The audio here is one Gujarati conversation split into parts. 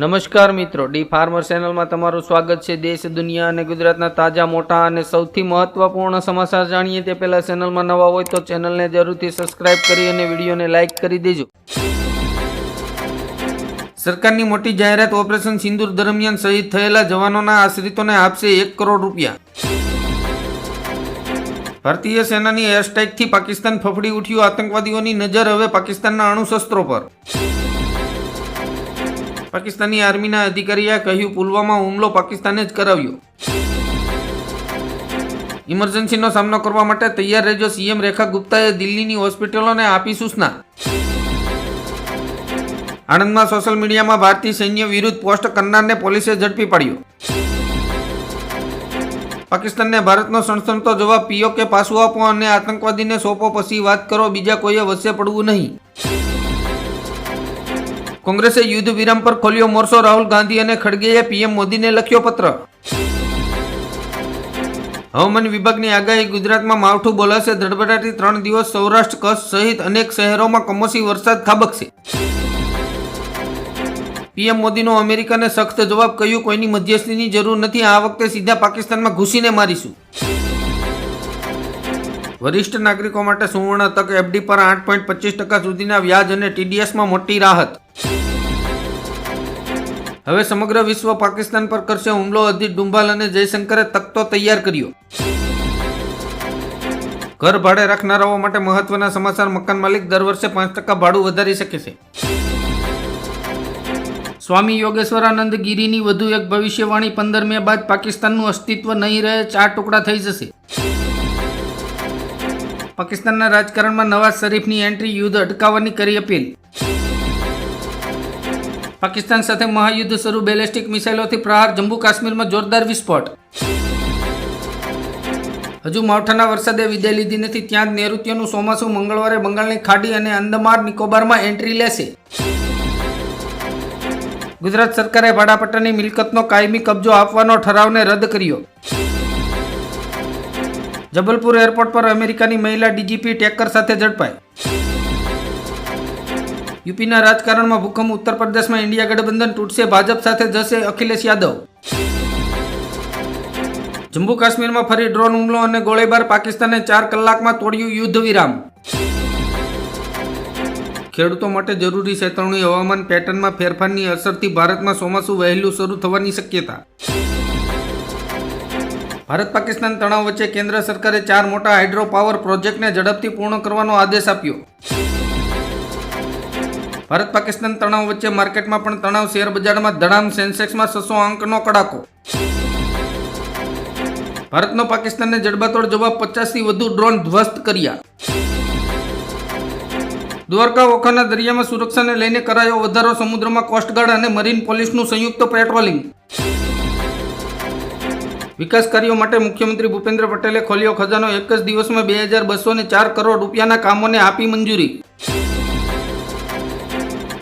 નમસ્કાર મિત્રો, ડી ફાર્મર ચેનલમાં તમારું સ્વાગત છે. દેશ, દુનિયા અને ગુજરાતના તાજા, મોટા અને સૌથી મહત્વપૂર્ણ સમાચાર જાણીએ તે પહેલા ચેનલમાં નવા હોય તો ચેનલને જરૂરથી સબસ્ક્રાઇબ કરી અને વિડીયોને લાઇક કરી દેજો. સરકારની મોટી જાહેરાત ઓપરેશન સિંદૂર દરમિયાન શહીદ થયેલા જવાનોના આશ્રિતોને આપશે એક કરોડ રૂપિયા. ભારતીય સેનાની એરસ્ટ્રાઇકથી પાકિસ્તાન ફફડી ઉઠ્યું. આતંકવાદીઓની નજર હવે પાકિસ્તાનના અણુશસ્ત્રો પર. પાકિસ્તાની આર્મીના અધિકારીએ કહ્યું પુલવામા હુમલો પાકિસ્તાને જ કરાવ્યો. ઇમરજન્સીનો સામનો કરવા માટે તૈયાર રહેજો સીએમ રેખા ગુપ્તાએ દિલ્હીની હોસ્પિટલોને આપી સૂચના. આણંદમાં સોશિયલ મીડિયામાં ભારતીય સૈન્ય વિરુદ્ધ પોસ્ટ કરનારને પોલીસે ઝડપી પાડ્યો. પાકિસ્તાનને ભારતનો સણસણતો જવાબ પીઓકે પાછું આપો અને આતંકવાદીને સોંપો, પછી વાત કરો, બીજા કોઈએ વચ્ચે પડવું નહીં. કોંગ્રેસે યુદ્ધ વિરામ પર ખોલ્યો મોરચો. રાહુલ ગાંધી અને ખડગેએ પીએમ મોદીને લખ્યો પત્ર. હવામાન વિભાગની આગાહી ગુજરાતમાં માવઠું બોલાશે. ધડબડાટી ત્રણ દિવસ સૌરાષ્ટ્ર, કચ્છ સહિત અનેક શહેરોમાં કમોસી વરસાદ ખાબકશે. પીએમ મોદીનો અમેરિકાને સખ્ત જવાબ. કહ્યું કોઈની મધ્યસ્થીની જરૂર નથી. આ વખતે સીધા પાકિસ્તાનમાં ઘૂસીને મારીશું. વરિષ્ઠ નાગરિકો માટે સુવર્ણ તક એફડી પર આઠ પોઈન્ટ પચીસ ટકા સુધીના વ્યાજ અને ટીડીએસમાં મોટી રાહત. હવે સમગ્ર વિશ્વ પાકિસ્તાન પર કરશે હુમલો અધિત ડુંભાલ અને જયશંકરે તકતો તૈયાર કર્યો. ઘર ભાડે રાખનારાઓ માટે મહત્વના સમાચાર મકાન માલિક દર વર્ષે પાંચ ટકા ભાડું વધારી શકે છે. સ્વામી યોગેશ્વરાનંદ ગીરીની વધુ એક ભવિષ્યવાણી પંદર મે બાદ પાકિસ્તાનનું અસ્તિત્વ નહીં રહે, ચાર ટુકડા થઈ જશે. પાકિસ્તાનના રાજકારણમાં નવાઝ શરીફની એન્ટ્રી યુદ્ધ અટકાવવાની કરી અપીલ. પાકિસ્તાન સાથે મહાયુદ્ધ શરૂ, બેલેસ્ટિક મિસાઇલોથી પ્રહાર, જમ્મુ કાશ્મીરમાં જોરદાર વિસ્ફોટ. હજુ માવઠાના વરસાદે વિદાય લીધી નથી, ત્યાં જ નૈઋત્યનું ચોમાસું મંગળવારે બંગાળની ખાડી અને અંદમાન નિકોબારમાં એન્ટ્રી લેશે. ગુજરાત સરકારે ભાડાપટ્ટાની મિલકતનો કાયમી કબજો આપવાનો ઠરાવને રદ કર્યો. જબલપુર એરપોર્ટ પર અમેરિકાની મહિલા ડીજીપી ટેકર સાથે ઝડપાઈ. યુપીના રાજકારણમાં ભૂકંપ ઉત્તર પ્રદેશમાં ઇન્ડિયા ગઠબંધન તૂટશે, ભાજપ સાથે જશે અખિલેશ યાદવ. જમ્મુ કાશ્મીરમાં ફરી ડ્રોન હુમલો અને ગોળીબાર, પાકિસ્તાને ચાર કલાકમાં તોડ્યું યુદ્ધ વિરામ. ખેડૂતો માટે જરૂરી ચેતવણી હવામાન પેટર્નમાં ફેરફારની અસરથી ભારતમાં ચોમાસું વહેલું શરૂ થવાની શક્યતા. ભારત પાકિસ્તાન તણાવ વચ્ચે કેન્દ્ર સરકારે ચાર મોટા હાઇડ્રો પાવર પ્રોજેક્ટને ઝડપથી પૂર્ણ કરવાનો આદેશ આપ્યો. ભારત પાકિસ્તાન તણાવ વચ્ચે માર્કેટમાં પણ તણાવ શેર બજારમાં ધડામ સેન્સેક્સમાં છસો અંકનો કડાકો. ભારતનો પાકિસ્તાનને જડબાતોડ જવાબ પચાસથી વધુ ડ્રોન ધ્વસ્ત કર્યા. દ્વારકા ઓખાના દરિયામાં સુરક્ષાને લઈને કરાયો વધારો, સમુદ્રમાં કોસ્ટગાર્ડ અને મરીન પોલીસનું સંયુક્ત પેટ્રોલિંગ. વિકાસ કાર્યો માટે મુખ્યમંત્રી ભૂપેન્દ્ર પટેલે ખોલ્યો ખજાનો એક જ દિવસમાં બે હજાર બસો ચાર કરોડ રૂપિયાના કામોને આપી મંજૂરી.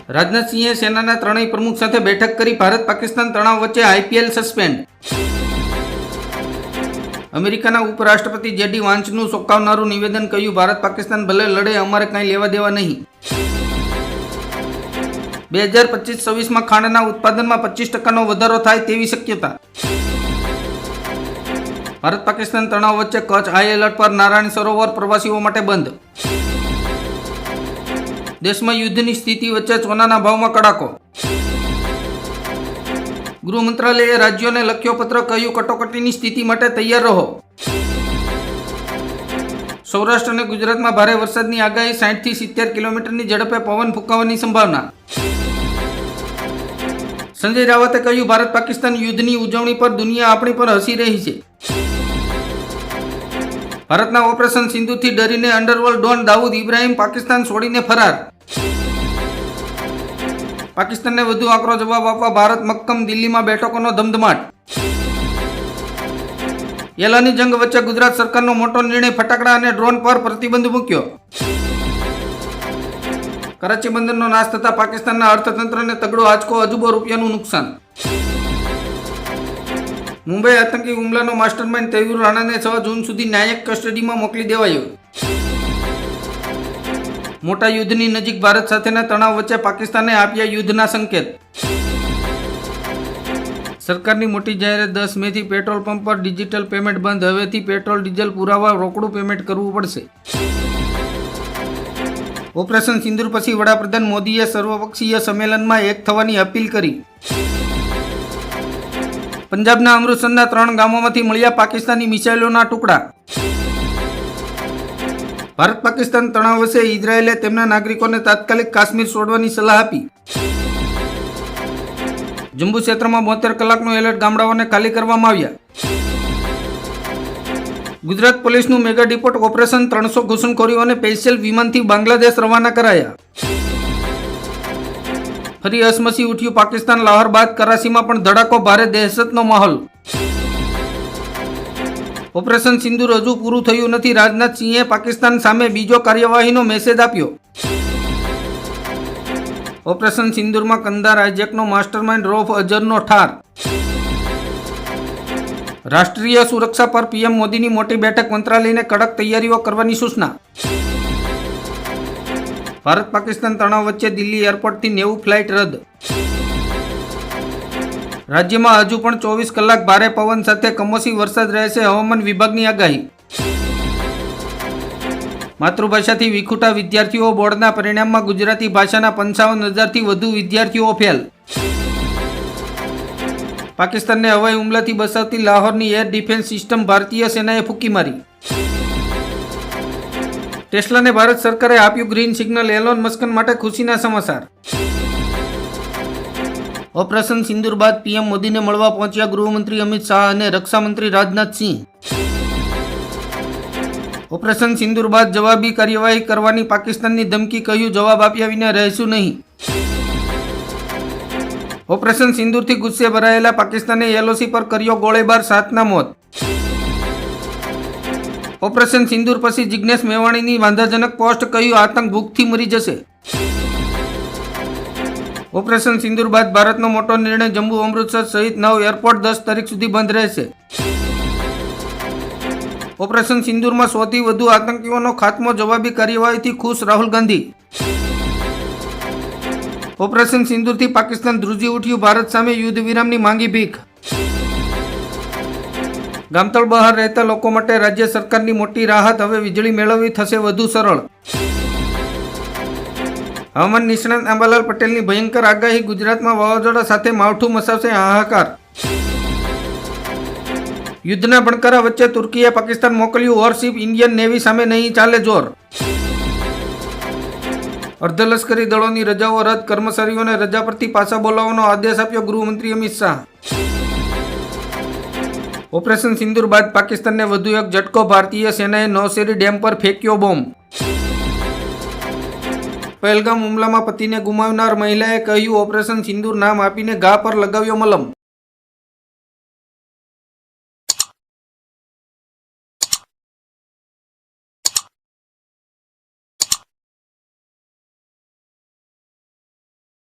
રાજનાથસિંહે સેનાના ત્રણેય પ્રમુખ સાથે બેઠક કરી ભારત પાકિસ્તાન તણાવ વચ્ચે આઈપીએલ સસ્પેન્ડ. અમેરિકાના ઉપરાષ્ટ્રપતિ જેડી વાંચનું ચોંકાવનારું નિવેદન કહ્યું, ભારત પાકિસ્તાન ભલે લડે, અમારે કાંઈ લેવા દેવા નહીં. બે હજાર પચીસ છવ્વીસમાં ખાંડના ઉત્પાદનમાં પચીસ ટકાનો વધારો થાય તેવી શક્યતા. ભારત પાકિસ્તાન તણાવ વચ્ચે કચ્છ, હાઈ એલર્ટ પર નારાયણ સરોવર પ્રવાસીઓ માટે બંધ. દેશમાં યુદ્ધની સ્થિતિ વચ્ચે સોનાના ભાવમાં કડાકો. ગૃહ મંત્રાલયે રાજ્યોને લખ્યો પત્ર કહ્યું, કટોકટીની સ્થિતિ માટે તૈયાર રહો. સૌરાષ્ટ્ર અને ગુજરાતમાં ભારે વરસાદની આગાહી સાઠથી સિત્તેર કિલોમીટરની ઝડપે પવન ફૂંકાવાની સંભાવના. સંજય રાવતે કહ્યું, ભારત પાકિસ્તાન યુદ્ધની ઉજવણી પર દુનિયા આપણી પર હસી રહી છે. ભારતના ઓપરેશન સિંધુથી ડરીને અંડરવર્લ્ડ ડોન દાઉદ ઇબ્રાહિમ પાકિસ્તાન છોડીને ફરાર. પાકિસ્તાનને વધુ આકરો જવાબ આપવા ભારત મક્કમ દિલ્હીમાં બેઠકોનો ધમધમાટ. યેલાની જંગ વચ્ચે ગુજરાત સરકારનો મોટો નિર્ણય ફટાકડા અને ડ્રોન પર પ્રતિબંધ મૂક્યો. કરાચી બંદરનો નાશ થતા પાકિસ્તાનના અર્થતંત્રને તગડો આંચકો અજુબો રૂપિયાનું નુકસાન. મુંબઈ આતંકી હુમલાનો માસ્ટરમાઇન્ડ તૈયુર રાણાને છ જૂન સુધી ન્યાયિક કસ્ટડીમાં મોકલી દેવાયો. મોટા યુદ્ધની નજીક ભારત સાથેના તણાવ વચ્ચે પાકિસ્તાને આપ્યા યુદ્ધના સંકેત. સરકારની મોટી જાહેરાત દસ મેથી પેટ્રોલ પંપ પર ડિજિટલ પેમેન્ટ બંધ. હવેથી પેટ્રોલ, ડીઝલ પુરાવા, રોકડું પેમેન્ટ કરવું પડશે. ઓપરેશન સિંદૂર પછી વડાપ્રધાન મોદીએ સર્વપક્ષીય સંમેલનમાં એક થવાની અપીલ કરી. પંજાબના અમૃતસરના ત્રણ ગામોમાંથી મળ્યા પાકિસ્તાની મિસાઇલોના ટુકડા. ભારત પાકિસ્તાન તણાવ વચ્ચે ઇઝરાયેલે તેમના નાગરિકોને તાત્કાલિક કાશ્મીર છોડવાની સલાહ આપી. જમ્મુ ક્ષેત્રમાં બોતેર કલાકનું એલર્ટ ગામડાઓને ખાલી કરવામાં આવ્યા. ગુજરાત પોલીસનું મેગા ડિપોર્ટ ઓપરેશન ત્રણસો ઘૂસણખોરીઓ અને સ્પેશિયલ વિમાનથી બાંગ્લાદેશ રવાના કરાયા. ફરી અસમસી ઉઠ્યું પાકિસ્તાન, લાહોર બાદ કરાચીમાં પણ ધડાકો, ભારે દહેશતનો માહોલ. ઓપરેશન સિંદૂર હજુ પૂરું થયું નથી. રાજનાથસિંહે પાકિસ્તાન સામે બીજો કાર્યવાહીનો મેસેજ આપ્યો. ઓપરેશન સિંદૂરમાં કંદાર હાઇજેકનો માસ્ટરમાઇન્ડ રોફ અજરનો ઠાર. રાષ્ટ્રીય સુરક્ષા પર પીએમ મોદીની મોટી બેઠક મંત્રાલયને કડક તૈયારીઓ કરવાની સૂચના. ભારત પાકિસ્તાન તણાવ વચ્ચે દિલ્હી એરપોર્ટથી નેવું ફ્લાઇટ રદ. રાજ્યમાં હજુ પણ ચોવીસ કલાક ભારે પવન સાથે કમોસમી વરસાદ રહેશે હવામાન વિભાગની આગાહી. માતૃભાષાથી વિખુટા વિદ્યાર્થીઓ બોર્ડના પરિણામમાં ગુજરાતી ભાષાના પંચાવન હજારથી વધુ વિદ્યાર્થીઓ ફેલ. પાકિસ્તાનને હવાઈ હુમલાથી બસાવતી લાહોરની એર ડિફેન્સ સિસ્ટમ ભારતીય સેનાએ ફૂંકી મારી. ટેસ્લાને ભારત સરકારે આપ્યું ગ્રીન સિગ્નલ એલોન મસ્કન માટે ખુશીના સમાચાર. ઓપરેશન સિંદુર બાદ પીએમ મોદીને મળવા પહોંચ્યા ગૃહમંત્રી અમિત શાહ અને રક્ષામંત્રી રાજનાથસિંહ ઓપરેશન સિંદૂર બાદ જવાબી કાર્યવાહી કરવાની પાકિસ્તાનની ધમકી કહ્યું, જવાબ આપ્યા વિના રહેશું નહીં. ઓપરેશન સિંદૂરથી ગુસ્સે ભરાયેલા પાકિસ્તાને એલઓસી પર કર્યો ગોળીબાર સાતના મોત. ઓપરેશન સિંદૂર પછી જિજ્ઞેશ મેવાણીની વાંધાજનક પોસ્ટ કહ્યું, આતંક ભૂખથી મરી જશે. ઓપરેશન સિંદૂર બાદ ભારતનો મોટો નિર્ણય જમ્મુ અમૃતસર સહિત નવ એરપોર્ટ દસ તારીખ સુધી બંધ રહેશે. ઓપરેશન સિંદૂરમાં સૌથી વધુ આતંકીઓનો ખાત્મો જવાબી કાર્યવાહીથી ખુશ રાહુલ ગાંધી. ઓપરેશન સિંદૂરથી પાકિસ્તાન ધ્રુજી ઉઠ્યું, ભારત સામે યુદ્ધ વિરામની માંગી ભીખ. ગામતળ બહાર રહેતા લોકો માટે રાજ્ય સરકારની મોટી રાહત, હવે વીજળી મેળવવી થશે વધુ સરળ. હવામાન નિષ્ણાંત આંબાલાલ પટેલની ભયંકર આગાહી ગુજરાતમાં વાવાઝોડા સાથે માવઠું મસાવશે હાહાકાર. યુદ્ધના ભણકારા વચ્ચે તુર્કીએ પાકિસ્તાન મોકલ્યું વોરશિપ ઇન્ડિયન નેવી સામે નહીં ચાલે જોર. અર્ધલશ્કરી દળોની રજાઓ રદ, કર્મચારીઓને રજા પરથી પાછા બોલાવવાનો આદેશ આપ્યો ગૃહમંત્રી અમિત શાહ. ઓપરેશન સિંદૂર બાદ પાકિસ્તાનને વધુ એક ઝટકો, ભારતીય સેનાએ નૌશેરી ડેમ પર ફેંક્યો બોમ્બ. પહેલગામ હુમલામાં પતિને ગુમાવનાર મહિલાએ કહ્યું ઓપરેશન સિંદૂર નામ આપીને ઘા પર લગાવ્યો મલમ.